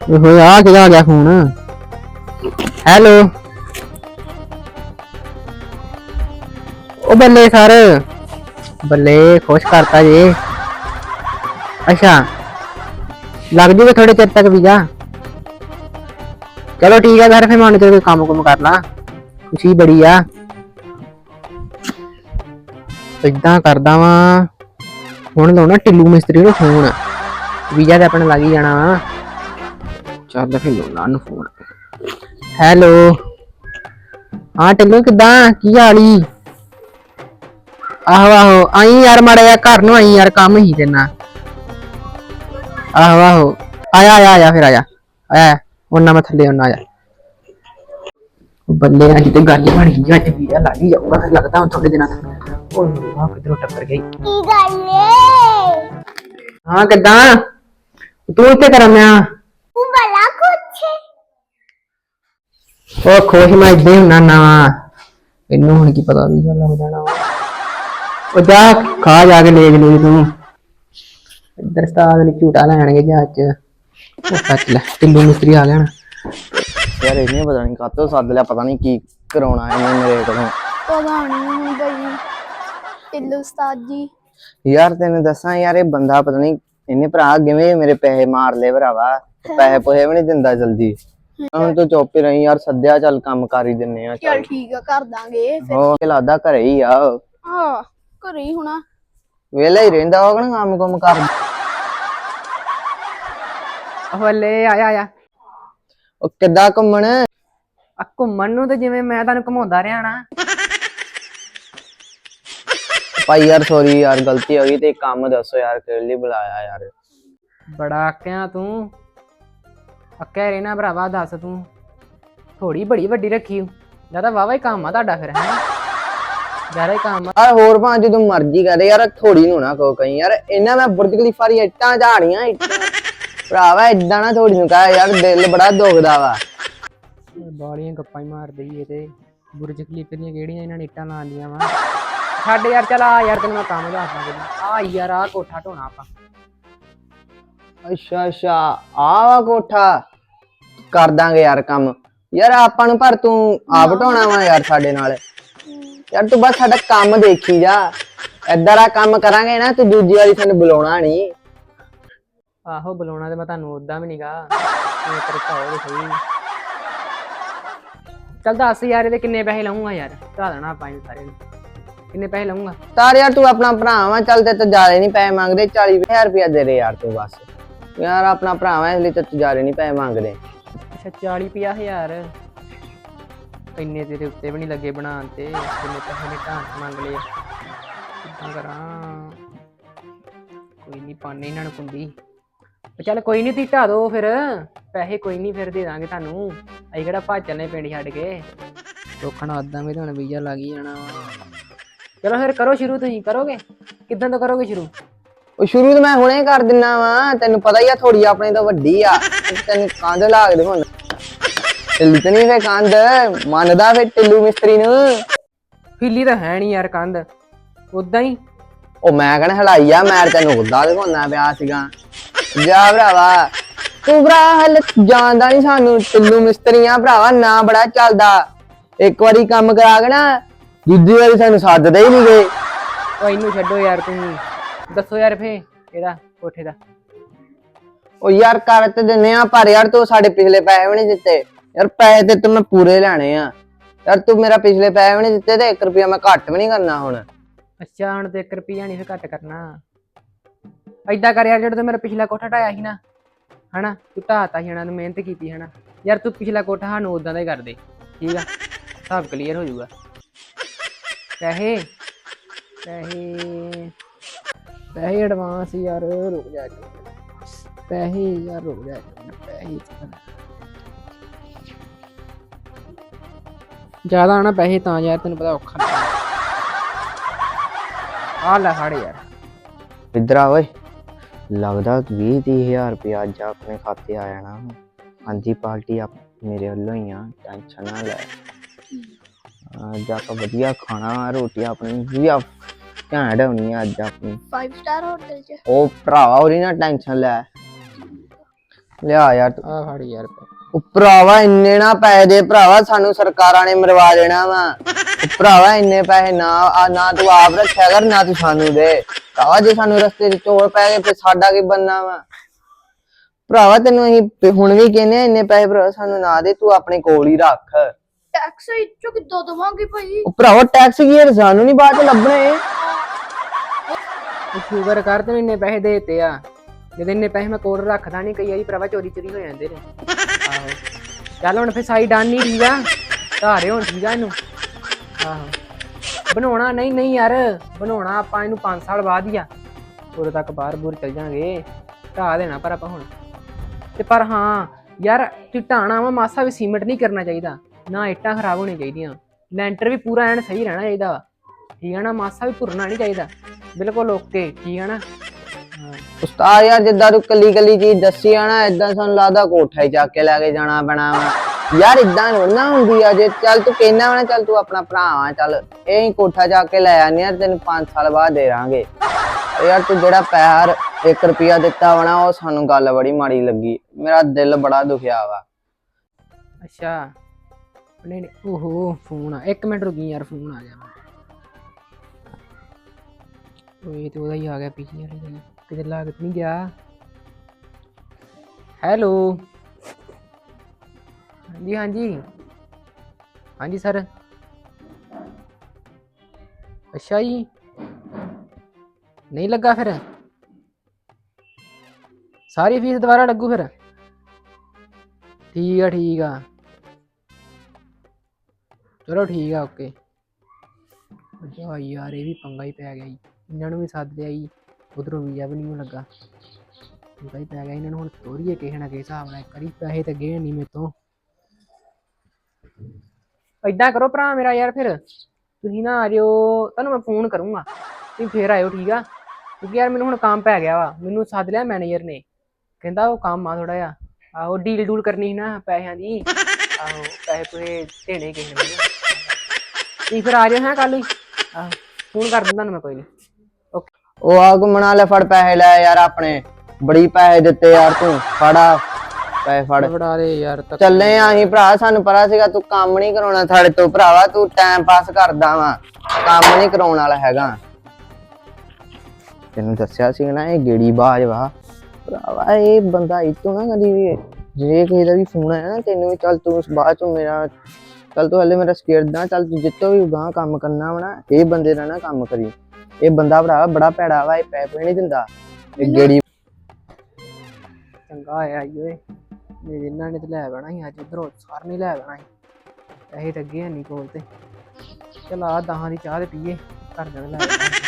ਓਏ ਹੋਏ ਆ ਕਿਹਦਾ ਆ ਗਿਆ ਫੋਨ? ਹੈਲੋ ਉਹ ਬੱਲੇ ਸਰ। ਬੱਲੇ, ਖੁਸ਼ ਕਰਤਾ ਜੀ। ਅੱਛਾ। ਲੱਗ ਜੂਗਾ ਥੋੜੇ ਚਿਰ ਤੱਕ ਵੀਜ਼ਾ। ਚਲੋ ਠੀਕ ਹੈ ਸਰ ਫਿਰ ਮੈਂ ਹੁਣ ਤੇ ਕੋਈ ਕੰਮ ਕੁਮ ਕਰ ਲਾਂ। ਖੁਸ਼ੀ ਬੜੀ ਆ। ਇਦਾਂ ਕਰਦਾ ਵਾਂ। ਹੁਣ ਲਾਉਣਾ ਟਿੱਲੂ ਮਿਸਤਰੀ ਨੂੰ ਫੋਨ। ਵੀਜ਼ਾ ਤੇ ਆਪਣਾ ਲੱਗ ਹੀ ਜਾਣਾ ਵਾ। ਚੱਲ ਫਿਰ ਲਾਉਣਾ ਨੂੰ ਫੋਨ। ਹੈਲੋ। ਹਾਂ ਟਿੱਲੂ ਕਿੱਦਾਂ? ਕੀ ਹਾਲ ਈ? ਆਹੋ ਆਹੋ ਆਈ ਯਾਰ ਮਾੜਾ ਜਿਹਾ ਘਰ ਨੂੰ ਆਈ ਯਾਰ ਕੰਮ ਹੀ ਤੇਨਾ ਆਹੋ ਆਹੋ ਆਇਆ ਆਇਆ ਆਇਆ ਫਿਰ ਆਇਆ। ਆਇਆ ਉਹਨਾਂ ਮੈਂ ਥੱਲੇ ਉਹਨਾਂ ਆਇਆ ਉਹ ਬੱਲੇ ਅੱਜ ਤੇ ਗੱਲ ਹੀ ਬਣ ਗਈ ਅੱਜ ਵੀਜ਼ਾ ਲੱਗ ਹੀ ਜਾਊਗਾ ਫਿਰ ਲੱਗਦਾ ਹੁਣ ਥੋੜੇ ਦਿਨਾਂ ਤੱਕ। ਓਏ ਵਾਹ ਕਿਧਰੋਂ ਟੱਕਰ ਗਈ? ਕੀ ਗੱਲ ਏ? ਹਾਂ ਕਿੱਦਾਂ? ਤੂੰ ਇੱਥੇ ਕਰਮਿਆ ਤੂੰ ਬੜਾ ਕੁਛ ਉਹ ਖੁਸ਼ ਮੈਂ ਇੱਦਾਂ ਹੀ ਹੁੰਨਾ ਨਾ ਇਹਨੂੰ ਹੁਣ ਕੀ ਪਤਾ ਵੀ ਗੱਲ ਹੋ ਜਾਣਾ ਵਾ। ਉਹ ਜਾ ਖਾ ਜਾ ਕੇ ਲੇਜ ਲਈ ਤੂੰ। ਇੱਧਰ ਸਤਾਦ ਨੇ ਝੂਟਾ ਲੈਣਗੇ ਜਹਾਜ਼ ਚ। ਉਹ ਸੱਚ ਲੈ ਟਿੱਲੂ ਮਿਸਤਰੀ ਆ ਲੈਣ ਯਾਰ ਇਹਨੇ ਪਤਾ ਨਹੀਂ ਕਾਤੋਂ ਸੱਦ ਲਿਆ ਪਤਾ ਨਹੀਂ ਕੀ ਕਰਾਉਣਾ ਇਹਨੇ ਮੇਰੇ ਕੋਲੋਂ। ਪਤਾ ਨਹੀਂ ਹੁਣ ਬਈ ਟਿੱਲੂ ਉਸਤਾਦ ਜੀ। ਯਾਰ ਤੈਨੂੰ ਦੱਸਾਂ ਯਾਰ ਇਹ ਬੰਦਾ ਪਤਾ ਨਹੀਂ ਇਹਨੇ ਭਰਾ ਕਿਵੇਂ ਮੇਰੇ ਪੈਸੇ ਮਾਰ ਲਏ ਭਰਾਵਾ। ਪੈਸੇ ਪੋਹੇ ਵੀ ਨਹੀਂ ਦਿੰਦਾ ਜਲਦੀ। ਹੁਣ ਤੂੰ ਚੁੱਪ ਹੀ ਰਹੀ ਯਾਰ ਸੱਦਿਆ ਚੱਲ ਕੰਮ ਕਰ ਹੀ ਦਿੰਨੇ ਆ ਚਲ ਠੀਕ ਆ ਕਰ ਦਾਂਗੇ ਫਿਰ ਹੋ ਲੱਗਦਾ ਘਰੇ ਹੀ ਆ। ਹਾਂ ਘਰੇ ਹੀ ਹੋਣਾ। ਵੇਲਾ ਹੀ ਰਹਿੰਦਾ ਹੋਗਾ ਨਾ ਕੰਮ ਕੁਮ ਕਰ ਹਵਲੇ ਆਇਆ ਆਇਆ। ਉਹ ਕਿੱਦਾਂ ਘੁੰਮਣ? ਆ ਘੁੰਮਣ ਨੂੰ ਤੇ ਜਿਵੇਂ ਮੈਂ ਤੁਹਾਨੂੰ ਘੁਮਾਉਂਦਾ ਰਿਹਾ ਨਾ। ਭਾਈ ਯਾਰ ਸੌਰੀ ਯਾਰ ਗਲਤੀ ਹੋ ਗਈ ਤੇ ਕੰਮ ਦੱਸੋ ਯਾਰ ਕਿਹੜੇ ਲਈ ਬੁਲਾਇਆ ਯਾਰ? ਬੜਾ ਆਕਿਆ ਤੂੰ। ਅੱਕਿਆ ਰਹਿਣਾ ਭਰਾਵਾ ਦੱਸ ਤੂੰ। ਥੋੜੀ ਬੜੀ ਵੱਡੀ ਰੱਖੀ ਜ਼ਿਆਦਾ ਵਾਵਾ ਹੀ ਕੰਮ ਆ ਤੁਹਾਡਾ ਫਿਰ ਹੈ ਜ਼ਿਆਦਾ ਹੀ ਕੰਮ ਆ। ਹੋਰ ਭਾਂ ਜਦੋਂ ਮਰਜ਼ੀ ਕਰੇ ਯਾਰ ਥੋੜੀ ਨੂੰ ਨਾ ਕੋ ਕਹੀਂ। ਯਾਰ ਇਹਨਾਂ ਮੈਂ ਬੁਰਜ ਖਲੀਫਾ ਦੀ ਇੱਟਾਂ ਝਾੜੀਆਂ ਇੱਟਾਂ। ਭਰਾਵਾ ਇਦਾਂ ਨਾ ਥੋੜੀ ਨੂੰ ਕਹ ਯਾਰ ਦਿਲ ਬੜਾ ਦੁਖਦਾ ਵਾ। ਬਾਲੀਆਂ ਗੱਪਾਂ ਹੀ ਮਾਰਦੇ ਹੀ ਇਹ ਤੇ। ਬੁਰਜ ਖਲੀਫੇ ਦੀਆਂ ਕਿਹੜੀਆਂ ਇਹਨਾਂ ਨੇ ਇੱਟਾਂ ਲਾਉਂਦੀਆਂ ਵਾ? ਛੱਡ ਯਾਰ ਚਲ ਆ ਯਾਰ ਤੈਨੂੰ ਮੈਂ ਕੰਮ ਦੱਸਦਾ ਕੋਈ ਆ ਯਾਰ ਆ ਕੋਠਾ ਢੋਣਾ ਆਪਾਂ। ਅੱਛਾ ਅੱਛਾ ਆ ਵਾ ਕੋਠਾ। ਕਰ ਦਾਂਗੇ ਯਾਰ ਕੰਮ। ਯਾਰ ਆਪਾਂ ਨੂੰ ਪਰ ਤੂੰ ਆਪ ਢਾਉਣਾ ਵਾ ਯਾਰ ਸਾਡੇ ਨਾਲ। ਯਾਰ ਤੂੰ ਬਸ ਸਾਡਾ ਕੰਮ ਦੇਖੀ ਜਾ। ਏਦਾਂ ਦਾ ਕੰਮ ਕਰਾਂਗੇ ਨਾ ਤੂੰ ਦੂਜੀ ਵਾਰੀ ਸਾਨੂੰ ਬੁਲਾਉਣਾ ਨਹੀਂ ਆਹੋ ਬੁਲਾਉਣਾ ਤੇ ਮੈਂ ਤੁਹਾਨੂੰ ਉਦਾਂ ਵੀ ਨਹੀਂਗਾ ਇਹ ਤਰੀਕਾ ਹੋਵੇ ਸਹੀ। ਚੱਲ ਦੱਸ ਯਾਰ ਇਹਦੇ ਕਿੰਨੇ ਪੈਸੇ ਲਾਉਂਗਾ ਯਾਰ? ਢਾ ਦੇਣਾ ਆਪਾਂ ਇਹਨੂੰ ਸਾਰੇ ਨੂੰ। ਕਿੰਨੇ ਪੈਸੇ ਲਾਉਂਗਾ ਤਾਰ ਯਾਰ ਤੂੰ ਆਪਣਾ ਭਰਾ ਵਾ ਚੱਲ ਤੇ ਤਾਂ ਜ਼ਿਆਦਾ ਨਹੀਂ ਪੈਸੇ ਮੰਗਦੇ 40000 ਰੁਪਇਆ ਦੇ ਦੇ ਯਾਰ ਤੂੰ ਬਸ। ਯਾਰ ਆਪਣਾ ਭਰਾ ਵਾ ਇਸ ਲਈ ਤੇ ਤੂੰ ਜ਼ਿਆਦਾ ਨਹੀਂ ਪੈਸੇ ਮੰਗਦੇ। ਅੱਛਾ 40 ਪੰਜਾਹ ਹਜ਼ਾਰ। ਇੰਨੇ ਤੇਰੇ ਉੱਤੇ ਵੀ ਨਹੀਂ ਲੱਗੇ ਬਣਾਉਣ ਤੇ ਜਿੰਨੇ ਪੈਸੇ ਨੇ ਢਾਂਚ ਮੰਗ ਲਏ। ਕਿੱਦਾਂ ਕਰਾਂ? ਕੋਈ ਨਹੀਂ ਪਾਣੇ ਇਹਨਾਂ ਨੂੰ ਕੁੰਡੀ। ਚੱਲ ਕੋਈ ਨਹੀਂ ਤੀ ਢਾ ਦੋ ਫਿਰ। ਪੈਸੇ ਕੋਈ ਨਹੀਂ ਫਿਰ ਦੇ ਦਾਂਗੇ ਤੁਹਾਨੂੰ। ਅਸੀਂ ਕਿਹੜਾ ਭੱਜ ਚੱਲੇ ਪਿੰਡ ਛੱਡ ਕੇ। ਟੋਕਣਾ ਉਦਾਂ ਵੀ ਤੁਹਾਨੂੰ ਵੀਜ਼ਾ ਲੱਗ ਹੀ ਜਾਣਾ ਵਾ। ਚਲੋ ਫਿਰ ਕਰੋ ਸ਼ੁਰੂ ਤੁਸੀਂ, ਕਰੋਗੇ? ਕਿੱਦਾਂ ਤੋਂ ਕਰੋਗੇ ਸ਼ੁਰੂ? ਉਹ ਸ਼ੁਰੂ ਤੋਂ ਮੈਂ ਹੁਣੇ ਕਰ ਦਿੰਨਾ ਵਾ ਤੈਨੂੰ ਪਤਾ ਹੀ ਆ ਥੋੜੀ ਆਪਣੇ ਤੋਂ ਵੱਡੀ ਆ। ਤੈਨੂੰ ਕੰਧ ਲਾਗ ਦੇ ਹੁਣ। ਢਿੱਲੀ ਤੇ ਨਹੀਂ ਫੇ ਕੰਧ ਮੰਨਦਾ ਫੇ ਟਿੱਲੂ ਮਿਸਤਰੀ ਨੂੰ। ਹਿੱਲੀ ਤਾਂ ਹੈ ਨਹੀਂ ਯਾਰ ਕੰਧ। ਉਦਾਂ ਹੀ। ਉਹ ਮੈਂ ਕਹਿੰਦਾ ਹਲਾਈ ਆ ਮੈਂ ਤੈਨੂੰ ਉਦਾਂ ਦਿਖਾਉਣਾ ਪਿਆ ਸੀਗਾ। ਜਾ ਭਰਾਵਾ ਤੂੰ ਭਰਾ ਹਲ ਜਾਣਦਾ ਨਹੀਂ ਸਾਨੂੰ ਟਿੱਲੂ ਮਿਸਤਰੀਆਂ ਭਰਾਵਾ ਨਾ ਬੜਾ ਚੱਲਦਾ। ਇੱਕ ਵਾਰੀ ਕੰਮ ਕਰਾ ਕੇ ਨਾ ਦੂਜੀ ਵਾਰੀ ਸਾਨੂੰ ਸੱਦਦੇ ਹੀ ਨਹੀਂ ਗਏ ਉਹ ਇਹਨੂੰ ਛੱਡੋ ਯਾਰ ਤੁਸੀਂ। ਦੱਸੋ ਯਾਰ ਫੇ ਇਹਦਾ ਕੋਠੇ ਦਾ। ਉਹ ਯਾਰ ਕਰ ਤੇ ਦਿੰਨੇ ਆ ਪਰ ਯਾਰ ਤੂੰ ਸਾਡੇ ਪਿਛਲੇ ਪੈਸੇ ਵੀ ਨਹੀਂ ਦਿੱਤੇ। ਯਾਰ ਪੈਸੇ ਤੇ ਤੂੰ ਮੈਂ ਪੂਰੇ ਲੈਣੇ ਆ। ਯਾਰ ਤੂੰ ਮੇਰਾ ਪਿਛਲੇ ਪੈਸੇ ਵੀ ਨਹੀਂ ਦਿੱਤੇ ਤੇ 1 ਰੁਪਿਆ ਮੈਂ ਘੱਟ ਵੀ ਨਹੀਂ ਕਰਨਾ ਹੁਣ। ਅੱਛਾ ਹੁਣ ਤੇ 1 ਰੁਪਿਆ ਨਹੀਂ ਫੇ ਘੱਟ ਕਰਨਾ। ਐਦਾਂ ਕਰ ਯਾਰ ਜਿਹੜਾ ਤੂੰ ਮੇਰਾ ਪਿਛਲਾ ਕੋਠਾ ਢਾਇਆ ਸੀ ਨਾ ਹਨਾ ਤੂੰ ਢਾਤਾ ਸੀ ਹਨਾ ਤੂੰ ਮਿਹਨਤ ਕੀਤੀ ਹਨਾ। ਯਾਰ ਤੂੰ ਪਿਛਲਾ ਕੋਠਾ ਸਾਨੂੰ ਉਦਾਂ ਦਾ ਹੀ ਕਰ ਦੇ ਠੀਕ ਆ? ਸਭ ਕਲੀਅਰ ਹੋ ਜਾਊਗਾ। ਪੈਸੇ ਪੈਸੇ ਪੈਸੇ ਐਡਵਾਂਸ ਯਾਰ ਰੁਕ ਜਾ ਇੱਕ ਮਿੰਟ। ਪੈਸੇ ਯਾਰ ਰੁਕ ਜਾ ਇੱਕ ਮਿੰਟ, ਪੈਸੇ ਜ਼ਿਆਦਾ ਆਣਾ ਪੈਸੇ ਤਾਂ ਯਾਰ ਤੈਨੂੰ ਪਤਾ ਔਖਾ ਆ ਲੈ ਫੜ ਯਾਰ। ਇੱਧਰ ਆ ਓਏ। ਲੱਗਦਾ 20 ਹਜ਼ਾਰ ਰੁਪਇਆ ਅੱਜ ਆਪਣੇ ਖਾਤੇ ਆ ਜਾਣਾ ਹਾਂਜੀ ਪਾਰਟੀ ਆਪ ਮੇਰੇ ਵੱਲੋਂ ਹੀ ਆ ਟੈਨਸ਼ਨ ਨਾ ਲੈ। ਅੱਜ ਆਪਾਂ ਵਧੀਆ ਖਾਣਾ ਰੋਟੀ ਆਪਣੀ ਵਧੀਆ ਘੈਂਟ ਹੋਣੀ ਆ ਅੱਜ ਆਪਣੀ। 5 ਸਟਾਰ ਹੋਟਲ ਚ। ਉਹ ਭਰਾਵਾ ਉਹਦੀ ਨਾ ਟੈਨਸ਼ਨ ਲੈ। ਲਿਆ ਯਾਰ ਤੂੰ। ਆ ਫੜ ਯਾਰ। ਉਹ ਭਰਾਵਾ ਇੰਨੇ ਨਾ ਪੈਸੇ ਦੇ ਭਰਾਵਾ ਸਾਨੂੰ ਸਰਕਾਰਾਂ ਨੇ ਮਰਵਾ ਦੇਣਾ ਵਾ। ਉਹ ਭਰਾਵਾ ਇੰਨੇ ਪੈਸੇ ਨਾ ਆ ਨਾ ਤੂੰ ਆਪ ਰੱਖਿਆ ਕਰ ਨਾ ਤੂੰ ਸਾਨੂੰ ਦੇ। ਭਰਾਵਾ ਜੇ ਸਾਨੂੰ ਰਸਤੇ 'ਚ ਚੋਰ ਪੈ ਗਏ ਫਿਰ ਸਾਡਾ ਕੀ ਬੰਨਾ ਵਾ? ਭਰਾਵਾ ਤੈਨੂੰ ਅਸੀਂ ਹੁਣ ਵੀ ਕਹਿੰਦੇ ਆ ਇੰਨੇ ਪੈਸੇ ਭਰਾ ਸਾਨੂੰ ਨਾ ਦੇ ਤੂੰ ਆਪਣੇ ਕੋਲ ਹੀ ਰੱਖ। ਟੈਕਸ ਇੱਚੋ ਕਿੱਦਾਂ ਦਵਾਂਗੇ ਭਾਈ? ਉਹ ਭਰਾਵਾ ਟੈਕਸ ਕੀ ਹੈ ਸਾਨੂੰ ਨਹੀਂ ਬਾਅਦ ਚ ਲੱਭਣੇ। ਤੂੰ ਸ਼ੂਗਰ ਕਰ ਤੈਨੂੰ ਇੰਨੇ ਪੈਸੇ ਦੇ ਦਿੱਤੇ ਆ। ਜਦੋਂ ਇੰਨੇ ਪੈਸੇ ਮੈਂ ਕੋਲ ਰੱਖਦਾ ਨਹੀਂ ਕਈ ਵਾਰੀ ਭਰਾਵਾ ਚੋਰੀ ਚੋਰੀ ਹੋ ਜਾਂਦੇ ਨੇ। ਆਹੋ। ਚੱਲ ਹੁਣ ਫੇ ਸਾਈ ਡਾਨ ਨਹੀਂ ਠੀਕ ਆ। ਧਾਰੇ ਹੁਣ ਠੀਕ ਆ ਇਹਨੂੰ। ਆਹੋ। ਬਣਾਉਣਾ ਨਹੀਂ ਨਹੀਂ ਯਾਰ। ਬਣਾਉਣਾ ਆਪਾਂ ਇਹਨੂੰ 5 ਸਾਲ ਬਾਅਦ ਹੀ ਆ। ਉਦੋਂ ਤੱਕ ਬਾਹਰ ਬੂਰ ਚੱਲ ਜਾਾਂਗੇ। ਢਾ ਦੇਣਾ ਪਰ ਆਪਾਂ ਹੁਣ। ਤੇ ਪਰ ਹਾਂ, ਯਾਰ ਤੂੰ ਢਾਣਾ ਵਾ, ਮਾਸਾ ਵੀ ਸੀਮੈਂਟ ਨਹੀਂ ਕਰਨਾ ਚਾਹੀਦਾ। ਨਾ ਇੱਟਾਂ ਖਰਾਬ ਹੋਣੀਆਂ ਚਾਹੀਦੀਆਂ। ਲੈਂਟਰ ਵੀ ਪੂਰਾ ਐਨ ਸਹੀ ਰਹਿਣਾ ਚਾਹੀਦਾ ਵਾ। ਠੀਕ ਹੈ ਨਾ? ਮਾਸਾ ਵੀ ਭੁਰਨਾ ਨਹੀਂ ਚਾਹੀਦਾ। ਬਿਲਕੁਲ ਓਕੇ ਠੀਕ ਹੈ ਨਾ? ਉਸਤਾਦ ਯਾਰ ਜਿੱਦਾਂ ਤੂੰ ਕੱਲੀ ਕੱਲੀ ਚੀਜ਼ ਦੱਸੀ ਆ ਨਾ ਇਦਾਂ ਸਾਨੂੰ ਲੱਗਦਾ ਕੋਠਾ ਹੀ ਚੱਕ ਕੇ ਲੈ ਕੇ ਜਾਣਾ ਪੈਣਾ ਵਾ। ਯਾਰ ਇਦਾਂ ਨਾ ਹੁੰਦੀ ਆ ਜੇ। ਚੱਲ ਤੂੰ ਕਹਿਣਾ ਵਾ ਨਾ ਚੱਲ ਤੂੰ ਆਪਣਾ ਭਰਾ ਆ ਚੱਲ। ਇਹ ਹੀ ਕੋਠਾ ਚੱਕ ਕੇ ਲੈ ਆਨੇ ਯਾਰ ਤੈਨੂੰ 5 ਸਾਲ ਬਾਅਦ ਦੇ ਦਾਂਗੇ। ਯਾਰ ਤੂੰ ਜਿਹੜਾ ਪੈਰ 1 ਰੁਪਿਆ ਦਿੱਤਾ ਵਾ ਨਾ ਉਹ ਸਾਨੂੰ ਗੱਲ ਬੜੀ ਮਾੜੀ ਲੱਗੀ। ਮੇਰਾ ਦਿਲ ਬੜਾ ਦੁਖਿਆ ਵਾ। ਅੱਛਾ। ਨਹੀਂ ਨਹੀਂ। ਓਹੋ ਫੋਨ ਆ। ਇੱਕ ਮਿੰਟ ਰੁਕੀ ਯਾਰ ਫੋਨ ਆ ਗਿਆ ਓਏ, ਤੇ ਉਹਦਾ ਹੀ ਆ ਗਿਆ ਪਿੱਛੇ ਵਾਲੇ ਦਾ ਕਿਤੇ ਲਾਗਤ ਨਹੀਂ ਗਿਆ। ਹੈਲੋ ਹਾਂਜੀ ਹਾਂਜੀ। ਹਾਂਜੀ ਸਰ ਅੱਛਾ ਜੀ। ਨਹੀਂ ਲੱਗਾ ਫਿਰ। ਸਾਰੀ ਫੀਸ ਦੁਬਾਰਾ ਲੱਗੂ ਫਿਰ। ਠੀਕ ਆ ਠੀਕ ਆ। ਚਲੋ ਠੀਕ ਆ ਓਕੇ ਜਾ ਯਾਰ, ਇਹ ਵੀ ਪੰਗਾ ਹੀ ਪੈ ਗਿਆ ਜੀ। ਇਹਨਾਂ ਨੂੰ ਵੀ ਸੱਦ ਲਿਆ ਜੀ ਉਧਰੋਂ ਵੀਜ਼ਾ ਵੀ ਨਹੀਂ ਲੱਗਾ। ਪੰਗਾ ਪੈ ਗਿਆ ਇਹਨਾਂ ਨੂੰ ਹੁਣ ਤੋਰੀਏ ਕਿਸੇ ਨਾ ਕਿਸੇ ਹਿਸਾਬ ਨਾਲ ਕਰੀ ਪੈਸੇ ਤੇ ਗਏ ਨਹੀਂ ਮੇਰੇ ਤੋਂ। ਏਦਾਂ ਕਰੋ ਭਰਾ ਮੇਰਾ ਯਾਰ ਫਿਰ, ਤੁਸੀਂ ਨਾ ਆ ਜਿਓ, ਤੁਹਾਨੂੰ ਮੈਂ ਫੋਨ ਕਰੂੰਗਾ, ਤੁਸੀਂ ਫੇਰ ਆਇਓ, ਠੀਕ ਆ? ਕਿਉਂਕਿ ਯਾਰ ਮੈਨੂੰ ਹੁਣ ਕੰਮ ਪੈ ਗਿਆ ਵਾ, ਮੈਨੂੰ ਸੱਦ ਲਿਆ ਮੈਨੇਜਰ ਨੇ। ਕਹਿੰਦਾ ਉਹ ਕੰਮ ਆ ਥੋੜਾ ਜਿਹਾ, ਆਹੋ ਡੀਲ ਡੂਲ ਕਰਨੀ ਸੀ ਨਾ ਪੈਸਿਆਂ ਦੀ, ਆਹੋ ਪੈਸੇ ਪੂਰੇ ਦੇਣੇ ਕਿਸੇ ਨੇ ਤੁਸੀਂ ਫਿਰ ਆ ਜਾਓ ਹੈ ਕੱਲ ਹੀ, ਆਹੋ ਫੋਨ ਕਰ ਦਿੰਦਾ ਤੁਹਾਨੂੰ ਮੈਂ ਕੋਈ ਨਹੀਂ ਉਹ ਆ ਘੁੰਮਣਾ ਲੈ ਫੜ ਪੈਸੇ ਲੈ ਯਾਰ ਆਪਣੇ। ਬੜੀ ਪੈਸੇ ਦਿੱਤੇ ਯਾਰ ਤੂੰ। ਫੜਾ ਪੈਸੇ ਫੜ। ਫੜਾ ਦੇ ਯਾਰ ਤੱਕ। ਚੱਲੇ ਆਂ ਅਸੀਂ ਭਰਾ ਸਾਨੂੰ ਪਤਾ ਸੀਗਾ ਤੂੰ ਕੰਮ ਨਹੀਂ ਕਰਾਉਣਾ ਸਾਡੇ ਤੋਂ। ਭਰਾਵਾ ਤੂੰ ਟਾਈਮ ਪਾਸ ਕਰਦਾ ਵਾ। ਕੰਮ ਨਹੀਂ ਕਰਾਉਣ ਵਾਲਾ ਹੈਗਾ। ਤੈਨੂੰ ਦੱਸਿਆ ਸੀ ਨਾ ਇਹ ਗੇੜੀ ਬਾਜ ਵਾ। ਭਰਾਵਾ ਇਹ ਬੰਦਾ ਇਤੋਂ ਨਾ ਕਦੀ ਵੀ ਜੇ ਕਿਸੇ ਦਾ ਵੀ ਫੋਨ ਆਇਆ ਨਾ ਤੈਨੂੰ ਵੀ ਚੱਲ ਤੂੰ ਉਸ ਬਾਅਦ ਚੋਂ ਮੇਰਾ ਚੱਲ ਤੂੰ ਹਲੇ ਮੇਰਾ ਸਕੇਰ ਦਾ ਚੱਲ ਤੂੰ ਜਿੱਤੋਂ ਵੀ ਗਾਂ ਕੰਮ ਕਰਨਾ ਵਾ ਨਾ ਇਹ ਬੰਦੇ ਦਾ ਨਾ ਕੰਮ ਕਰੀ। ਇਹ ਬੰਦਾ ਭਰਾਵਾ ਬੜਾ ਭੈੜਾ ਵਾ ਇਹ ਪੈਸੇ ਨਹੀਂ ਦਿੰਦਾ। ਇਹ ਗੇੜੀ ਚੰਗਾ ਆਇਆ ਈ ਓਏ। ਜੇ ਇਹਨਾਂ ਨੇ ਤੇ ਲੈ ਬਣਾ ਸੀ ਅੱਜ ਉਧਰੋਂ ਸਾਰ ਨਹੀਂ ਲੈ ਬਣਾ ਸੀ। ਪੈਸੇ ਅੱਗੇ ਨਹੀਂ ਕੋਲ ਤੇ। ਚਲ ਆ ਦਹਾਂ ਦੀ ਚਾਹ ਤੇ ਪੀਏ ਘਰ ਜਾ ਲੈ ਆਵਾਂਗੇ।